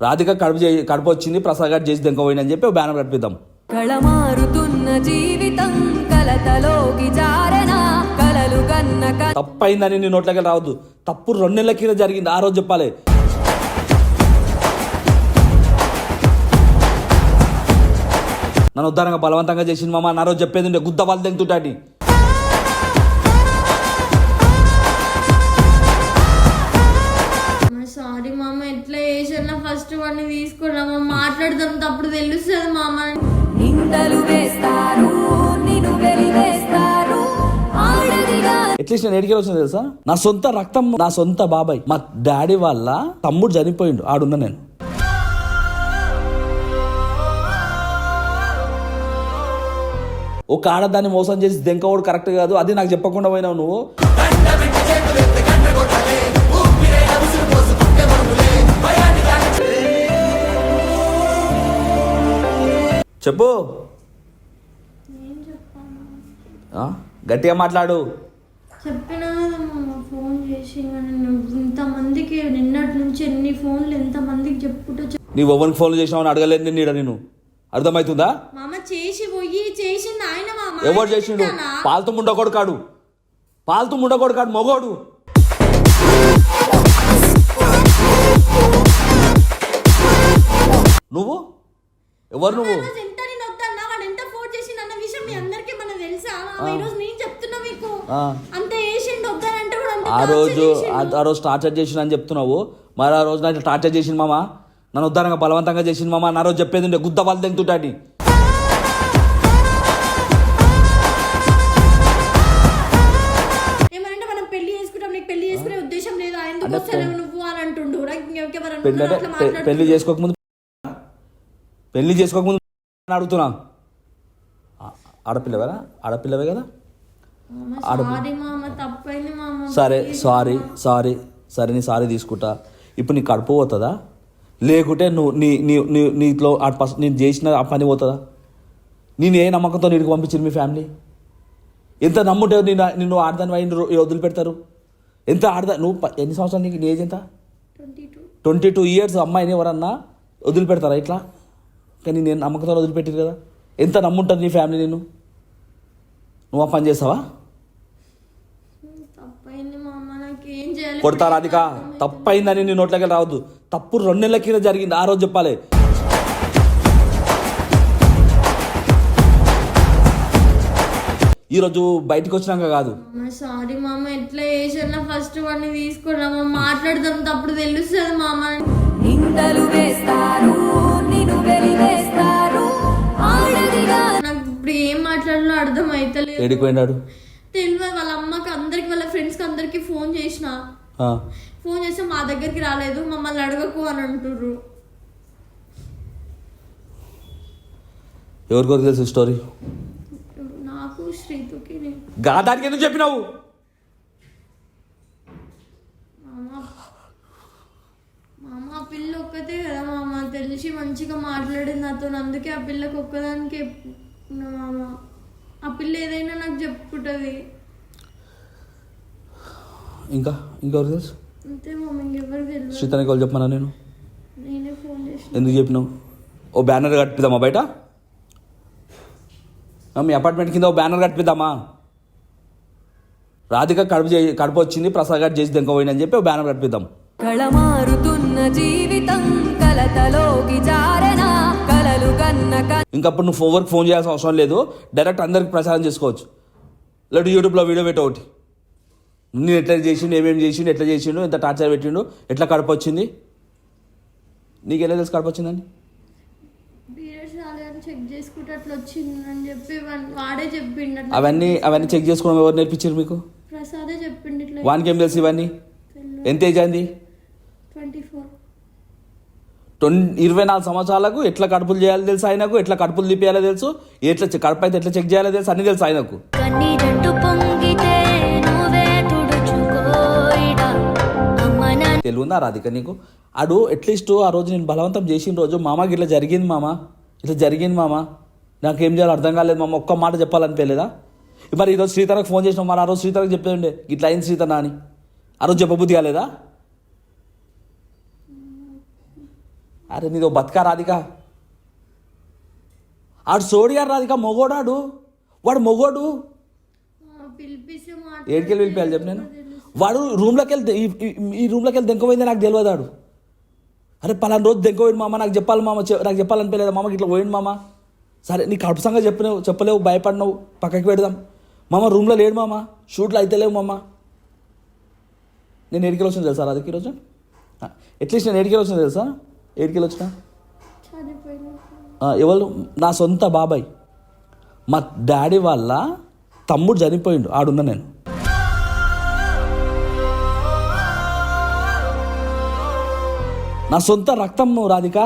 రాధిక కడుపు చే- కడుపు వచ్చింది ప్రసాద్ గారు చేసి దెంకపోయింది అని చెప్పి బ్యానర్ కట్టిద్దాం. కళమారుతున్న జీవితం కలతలోకి జారన కలలు కన్న తప్పైందని నీ నోట్లోకి రావద్దు. తప్పు రెండు నెలల కింద జరిగింది ఆ రోజు చెప్పాలి. నన్ను ఉద్దారంగా బలవంతంగా చేసింది మామ నా రోజు చెప్పేది ఉండే గుద్ద వాళ్ళు తెంగుతుంటాటి వాడిని తీసుకున్నామా మాట్లాడదాం తప్పుడు తెలుస్తుంది మామ. నిందలు వేస్తారు నిన్ను వెలివేస్తారు ఆడదిగా అట్లీస్ట్ నేను ఎడికి వచ్చిన తెలుసా? నా సొంత రక్తం నా సొంత బాబాయ్. మా డాడీ వాళ్ళ తమ్ముడు చనిపోయిండు ఆడున్నా నేను. ఒక ఆడదాన్ని మోసం చేసి దెంకవాడు కరెక్ట్ కాదు అది నాకు చెప్పకుండా పోయినావు నువ్వు. చెప్పు? గట్టిగా మాట్లాడు. చెప్పినా ఫోన్ చేసి కానీ నువ్వు ఇంతమందికి నిన్నటి నుంచి ఎన్ని ఫోన్లు ఎంతమందికి చెప్పుకుంటూ చెప్- నీ ఎవరికి ఫోన్ చేసినావు అడగలేదు నేను నేను. అర్థమవుతుందా? మామ చేసి పోయి చేసింది ఆయన మామ. ఎవరు చేసిండు? పాలతు ముండకోడు కాడు పాలతు ముండకోడు కాడు మొగోడు. నువ్వు? ఎవరు నువ్వు? ఈ రోజు నేను చెప్తున్నా మీకు. ఆ. అంత వేసిండు వద్దనంటే కూడా అంత ఆ torture రోజు. ఆ- రోజు టార్చర్ చేసిన అని చెప్తున్నావు. మరి ఆ రోజు నాకు టార్చర్ చేసింది మామ? నన్ను ఉద్దారంగా బలవంతంగా చేసింది మామ? నా రోజు చెప్పేది ఉండే గుద్ద వాళ్ళు మనం పెళ్ళి చేసుకోకముందు పెళ్ళి చేసుకోకముందు అడుగుతున్నా. ఆ- ఆడపిల్లవేనా? ఆడపిల్లవే కదా? సారీ సరే సారీ సారీ నీ సారీ తీసుకుంటా. ఇప్పుడు నీ కడుపు పోతుందా? లేకుంటే నువ్వు నీ నీ నీ నీలో ఆ పస్ నేను చేసిన ఆ పని పోతుందా? నేను ఏ నమ్మకంతో నీకు పంపించింది మీ ఫ్యామిలీ? ఎంత నమ్ముంటే నేను నిన్ను ఆడదాని వైన్ వదిలిపెడతారు? ఎంత ఆడదా నువ్వు ఎన్ని సంవత్సరాలు నీకు నీ ఏజ్ ఎంత? Twenty two. Twenty two years అమ్మాయిని ఎవరన్నా వదిలిపెడతారా ఇట్లా? కానీ నేను నమ్మకంతో వదిలిపెట్టారు కదా. ఎంత నమ్ముంటుంది నీ ఫ్యామిలీ నేను నువ్వు ఆ పని చేస్తావా? తప్పైంది మామ నాకేం చేయాలి? కొడతా రాధిక తప్పైందని నీ నోట్లోకి రావద్దు. తప్పు రెండు నెలల కింద జరిగింది ఆ రోజు చెప్పాలి. ఈరోజు బయటకు వచ్చినాక కాదు. సారీ మామ ఎట్లా చేసినా ఫస్ట్ వాడిని తీసుకున్నామా మాట్లాడదాం తప్పుడు తెలుస్తుంది మామ. నిందలు వేస్తారు నిన్ను వెలివేస్తారు ఏడిపోయినాడు తెలియదు వాళ్ళ అమ్మకి అందరికి వాళ్ళ ఫ్రెండ్స్కి అందరికి ఫోన్ చేసిన. ఫోన్ చేస్తే మా దగ్గరికి రాలేదు మమ్మల్ని అడగకు అని అంటుర్రు. ఎవరికొరకు తెలుసు స్టోరీ నాకు శ్రీతుకి గాదానికి ఎందుకు చెప్పినావు? ఆ పిల్ల ఒక్కతే కదా మామ. తెలిసి మంచిగా మాట్లాడింది నాతో అందుకే ఆ పిల్లకి ఒక్కదానికే మామ. ఆ పిల్ల ఏదైనా నాకు చెప్పుకుంటుంది. ఇంకా? ఇంకెవరికి తెలుసు? అంతే మామ ఇంకెవరికి తెలియదు శ్రీతనికి వాళ్ళు చెప్పమన్నా నేను? నేనే ఫోన్ చేసిన. ఎందుకు చెప్పినావు? ఓ బ్యానర్ కట్టిద్దామా బయట? మీ అపార్ట్మెంట్ కింద ఓ బ్యానర్ కట్టిద్దామా? రాధిక కడుపు చే- కడుపు వచ్చింది ప్రసాద్ గారు చేసి దెంకపోయింది అని చెప్పి ఓ బ్యానర్ కట్టిద్దాం. కళమారుతున్న జీవితం కలతలోకి జారన? కలలు కన్న క- ఇంకప్పుడు నువ్వు ఎవరికి ఫోన్ చేయాల్సిన అవసరం లేదు. డైరెక్ట్ అందరికి ప్రచారం చేసుకోవచ్చు. లేదు యూట్యూబ్లో వీడియో పెట్ట ఒకటి. నేను ఎట్లా చేసిండు ఏమేమి చేసిండు ఎట్లా చేసిండు ఎంత టార్చర్ పెట్టిండు ఎట్లా కడుపు వచ్చింది? నీకు ఎలా తెలుసు కడుపు వచ్చిందని? అవన్నీ అవన్నీ చెక్ చేసుకోవడం ఎవరు నేర్పించారు మీకు? వానికి ఏం తెలుసు ఇవన్నీ? ఎంత ఏజ్ అయింది? Twenty four. ట్వంటీ ఇరవై నాలుగు సంవత్సరాలకు ఎట్లా కడుపులు చేయాలో తెలుసు ఆయనకు ఎట్లా కడుపులు తీపియాలో తెలుసు ఎట్లా కడుపు అయితే ఎట్లా చెక్ చేయాలో తెలుసు అన్ని తెలుసు ఆయనకు. తెలివిందా రాధిక నీకు? ఆడు అట్లీస్ట్ ఆ రోజు నేను బలవంతం చేసిన రోజు మామకి ఇట్లా జరిగింది మామ ఇట్లా జరిగింది మామ. నాకేం చేయాలో అర్థం కాలేదు మామ ఒక్క మాట చెప్పాలనిపించలేదా? మరి ఈరోజు శ్రీతరకు ఫోన్ చేసినాం మరి ఆ రోజు శ్రీతరకు చెప్పేయండి ఇట్లా అయింది శ్రీతన అని ఆ రోజు చెప్పబుద్ధి కాలేదా? అరే నీదో బతకా రాధిక. ఆడు సోడిగారు రాధిక మొగోడాడు. వాడు మొగోడు. ఏడికెళ్ళి వెళ్ళిపోయాలి చెప్పు నేను. వాడు రూమ్లోకి వెళ్తే ఈ- రూమ్లోకి వెళ్ళి దెంకపోయింది నాకు తెలియదు అరే పలానా రోజు దెంకపోయింది మామ నాకు చెప్పాలి మామ నాకు చెప్పాలనిపించలేదు మామకి ఇట్లా పోయింది మామ? సరే నీ కడుపు సంగతి చెప్పినావు చెప్పలేవు భయపడినావు పక్కకి పెడదాం. మామ రూమ్లో లేడు మామ షూట్లో అయితే లేవు మామ. నేను ఏడికెళ్ళి వచ్చిన తెలుసా రాధిక ఈరోజు? అట్లీస్ట్ నేను ఏడికెళ్ళి వచ్చిన తెలుసా? ఏడికెళ్ళి వచ్చిన ఎవరు? నా సొంత బాబాయ్. మా డాడీ వాళ్ళ తమ్ముడు చనిపోయిండు. ఆడున్నా నేను. నా సొంత రక్తం రాధిక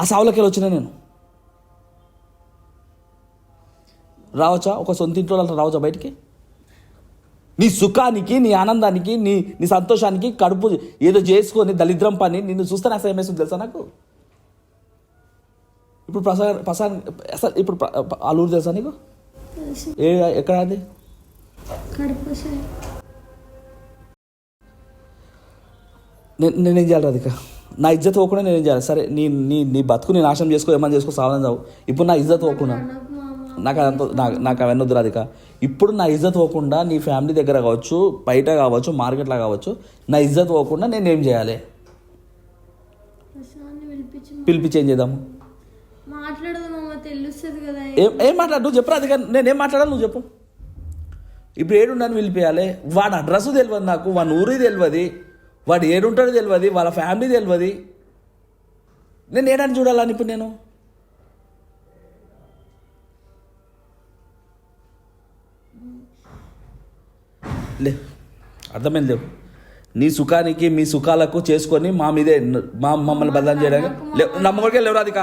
ఆ సావులకి వచ్చిన నేను. రావచ్చా? ఒక సొంత ఇంట్లో రావచ్చా బయటికి? నీ సుఖానికి నీ ఆనందానికి నీ నీ సంతోషానికి కడుపు ఏదో చేసుకొని దళిద్రం పని నిన్ను చూస్తే నాకు ఏమేస్తుంది తెలుసా నాకు? ఇప్పుడు ప్రసాద్ ప్రసాద్ అసలు ఇప్పుడు ఊరు తెలుసా నీకు? ఏ ఎక్కడ అది? నేను నేనేం చేయాలి రాధిక? నా ఇజ్జత్ పోకుండా నేనేం చేయాలి? సరే నీ నీ నీ బతుకు నీ నాశనం చేసుకో ఏమని చేసుకో సాధన చావు. ఇప్పుడు నా ఇజ్జత్ పోకుండా. నాకు అదంతా నాకు నాకు అవన్నీ వద్దు రాధిక. ఇప్పుడు నా ఇజ్జత్ పోకుండా నీ ఫ్యామిలీ దగ్గర కావచ్చు బయట కావచ్చు మార్కెట్లో కావచ్చు నా ఇజ్జత్ పోకుండా నేను ఏం చేయాలి? పిలిపించి ఏం చేద్దాము? ఏం ఏం మాట్లాడు? నువ్వు చెప్పు రాధిక నేనేం మాట్లాడాలి నువ్వు చెప్పు. ఇప్పుడు ఏడుండని పిలిపియాలి వాడి అడ్రస్ తెలియదు నాకు వాడి ఊరి తెలియదు వాడు ఏడుంటాడో తెలియదు వాళ్ళ ఫ్యామిలీ తెలియదు నేను ఏడని చూడాలని ఇప్పుడు నేను? లే అర్థమైంది. లేవు నీ సుఖానికి మీ సుఖాలకు చేసుకొని మా మీదే మా మమ్మల్ని బదనాం చేయడానికి లేవు నమ్మకొడికే లేవు రాధిక?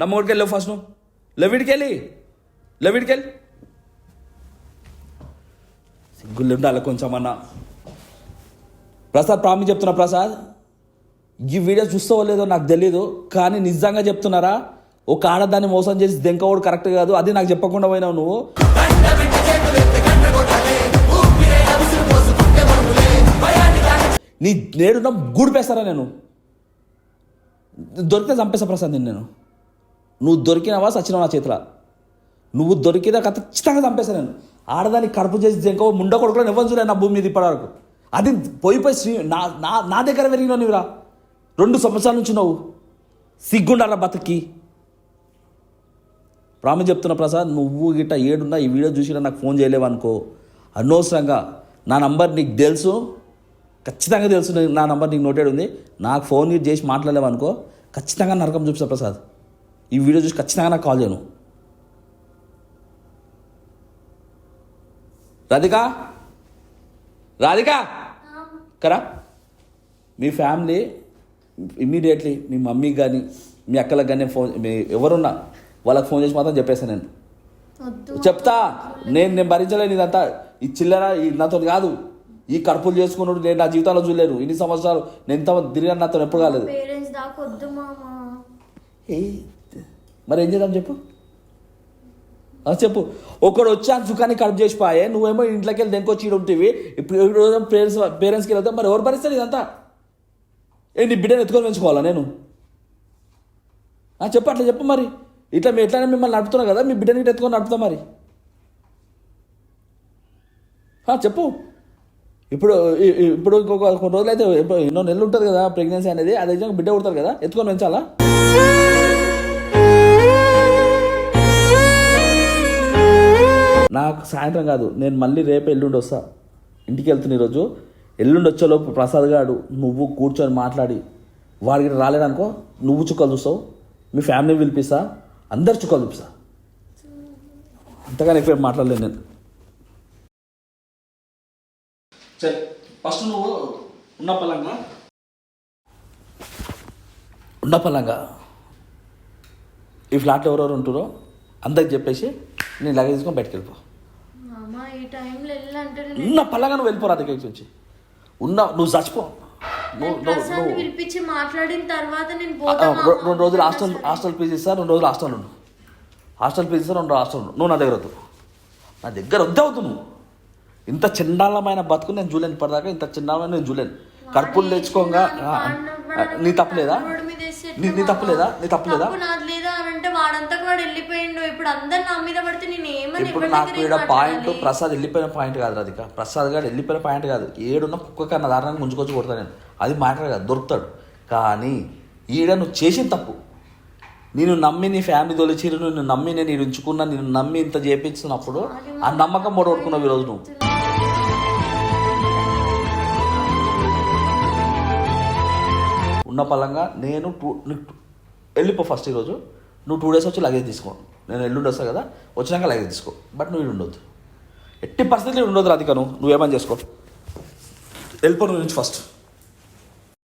నమ్మకొడికి లేవు ఫస్ట్ నువ్వు? లవిడికెళ్ళి లవిడికెళ్ళి లెవిడికి సిగ్గులు ఉండాలి కొంచెం అన్న. ప్రసాద్ ప్రామి చెప్తున్నా ప్రసాద్. ఈ వీడియో చూస్తావో లేదో నాకు తెలీదు కానీ నిజంగా చెప్తున్నారా? ఒక ఆడదాన్ని మోసం చేసి దెంకవాడు కరెక్ట్ కాదు. అది నాకు చెప్పకుండా పోయినావు నువ్వు. నీ నేడున్న గూడిపేస్తారా నేను? దొరికితే చంపేస్తా ప్రసాద్ నేను నేను. నువ్వు దొరికినావా సచినవా నా చేతిలో? నువ్వు దొరికినా ఖచ్చితంగా చంపేస్తా నేను. ఆడదాన్ని కడుపు చేసి దెంకవ ముండ కొడుకులో ఎవరు చూడలేదు నా భూమి మీద ఇప్పటివరకు అది పోయి పోయి శ్రీ నా నా నా దగ్గర పెరిగినావు నీవురా. రెండు సంవత్సరాల నుంచి నువ్వు సిగ్గుండాల బతుకి. ప్రామిస్ చెప్తున్న ప్రసాద్ నువ్వు గిట్ట ఏడున్నా ఈ వీడియో చూసినా నాకు ఫోన్ చేయలేవనుకో. అనవసరంగా నా నంబర్ నీకు తెలుసు ఖచ్చితంగా తెలుసు నా నంబర్ నీకు నోటెడ్ ఉంది. నాకు ఫోన్ గిట్ చేసి మాట్లాడలేవనుకో ఖచ్చితంగా నరకం చూపిస్తా ప్రసాద్. ఈ వీడియో చూసి ఖచ్చితంగా నాకు కాల్ చేయను. రాధిక? రాధిక? కరా? మీ ఫ్యామిలీ ఇమ్మీడియట్లీ మీ మమ్మీకి కానీ మీ అక్కలకు కానీ ఫోన్ మీ ఎవరున్నా వాళ్ళకి ఫోన్ చేసి మాత్రం చెప్పేస్తాను నేను. చెప్తా నేను నేను భరించలేను ఇదంతా. ఈ చిల్లర ఈ నాతో కాదు. ఈ కడుపులు చేసుకున్నాడు నేను నా జీవితంలో చూడలేను. ఇన్ని సంవత్సరాలు నేను ఎంత తిరిగాను నాతో ఎప్పుడు కాలేదు. మరి ఏం చేద్దాం చెప్పు? చెప్పు. ఒకడు వచ్చి సుఖాన్ని కడుపు చేసిపోయే నువ్వేమో ఇంట్లోకి వెళ్ళి దెంకొచ్చి ఈడ ఉంటివి. ఇప్పుడు పేరెంట్స్ పేరెంట్స్కి వెళ్తే మరి ఎవరు భరిస్తారు ఇదంతా? ఏ నీ బిడ్డను ఎత్తుకొని పెంచుకోవాలా నేను? చెప్పు అట్లా చెప్పు మరి. ఇట్లా మేము ఎట్లయినా మిమ్మల్ని నడుపుతున్నాం కదా మీ బిడ్డని ఎత్తుకొని నడుపుతాం మరి. చెప్పు. ఇప్పుడు ఇప్పుడు ఇంకొక కొన్ని రోజులు అయితే ఎన్నో నెలలు ఉంటుంది కదా ప్రెగ్నెన్సీ అనేది అది అయితే బిడ్డ కొడతారు కదా ఎత్తుకొని పెంచాలా? నాకు సాయంత్రం కాదు నేను మళ్ళీ రేపు ఎల్లుండి వస్తా. ఇంటికి వెళ్తున్నా ఈరోజు. ఎల్లుండి వచ్చేలోపు ప్రసాద్ గాడు నువ్వు కూర్చొని మాట్లాడి వాడికి రాలేదనుకో నువ్వు చుక్కలు చూస్తావు. మీ ఫ్యామిలీ పిలిపిస్తా. అందరు చుక్కలు చూపిస్తా. అంతగానే ఎక్కువ మాట్లాడలేను నేను. సరే ఫస్ట్ నువ్వు ఉన్న పలంగా. ఉన్న పలంగా. ఈ ఫ్లాట్లో ఎవరెవరు ఉంటురో అందరికి చెప్పేసి నేను లగేజ్ తీసుకొని బయటకు వెళ్ళిపో. ఉన్న పలంగా నువ్వు వెళ్ళిపోరా దగ్గర నుంచి ఉన్న నువ్వు చచ్చిపో. పిలిపించి మాట్లాడిన తర్వాత నేను రెండు రోజులు హాస్టల్ హాస్టల్ ఫీజు ఇస్తా రెండు రోజులు హాస్టల్ ఉండు. హాస్టల్ ఫీజు ఇస్తా రెండు రోజులు హాస్టల్ ఉండు. నువ్వు నా దగ్గర వద్దు. నా దగ్గర వద్దే నువ్వు. ఇంత చండాలమైన బతుకు నేను చూలేను ఇప్పటిదాకా ఇంత చండాలమైన నేను చూలేను కడుపులు తెచ్చుకోగా నీ తప్పులేదా? నీ తప్పులేదా? నీ తప్పులేదా తప్పు నాది లేదా అని అంటే వాడంతకు వాడు వెళ్ళిపోయిండు ఇప్పుడు అందరు నా మీద పడితే నేను ఏమని ఇప్పుడు నాకు ఏం పాయింట్? ప్రసాద్ వెళ్ళిపోయిన పాయింట్ కాదు రాధిక. ప్రసాద్ గారు వెళ్ళిపోయిన పాయింట్ కాదు. ఏడున్న కుక్క కన్నా దారుణంగా ముంచుకొచ్చి కొడతాను నేను. అది మ్యాటర్ కాదు దొరుకుతాడు. కానీ ఈడ నువ్వు చేసిన తప్పు. నేను నమ్మి నీ ఫ్యామిలీ తొలిచిరు నిన్ను నమ్మి నేను ఉంచుకున్నా నిన్ను నమ్మి ఇంత చేపించినప్పుడు ఆ నమ్మకం మొడగొట్టుకున్నావు ఈరోజు నువ్వు. ఉన్న పలంగా నేను టూ వెళ్ళిపో ఫస్ట్ ఈరోజు. నువ్వు టూ డేస్ వచ్చి లగేజ్ తీసుకో. నేను ఎల్లుండి వస్తా కదా వచ్చినాక లైక్ తీసుకో. బట్ నువ్వు ఉండొద్దు. ఎట్టి పరిస్థితులు ఉండొద్దు రాధిక నువ్వు నువ్వేమని చేసుకో? వెళ్ళిపో నువ్వు నుంచి ఫస్ట్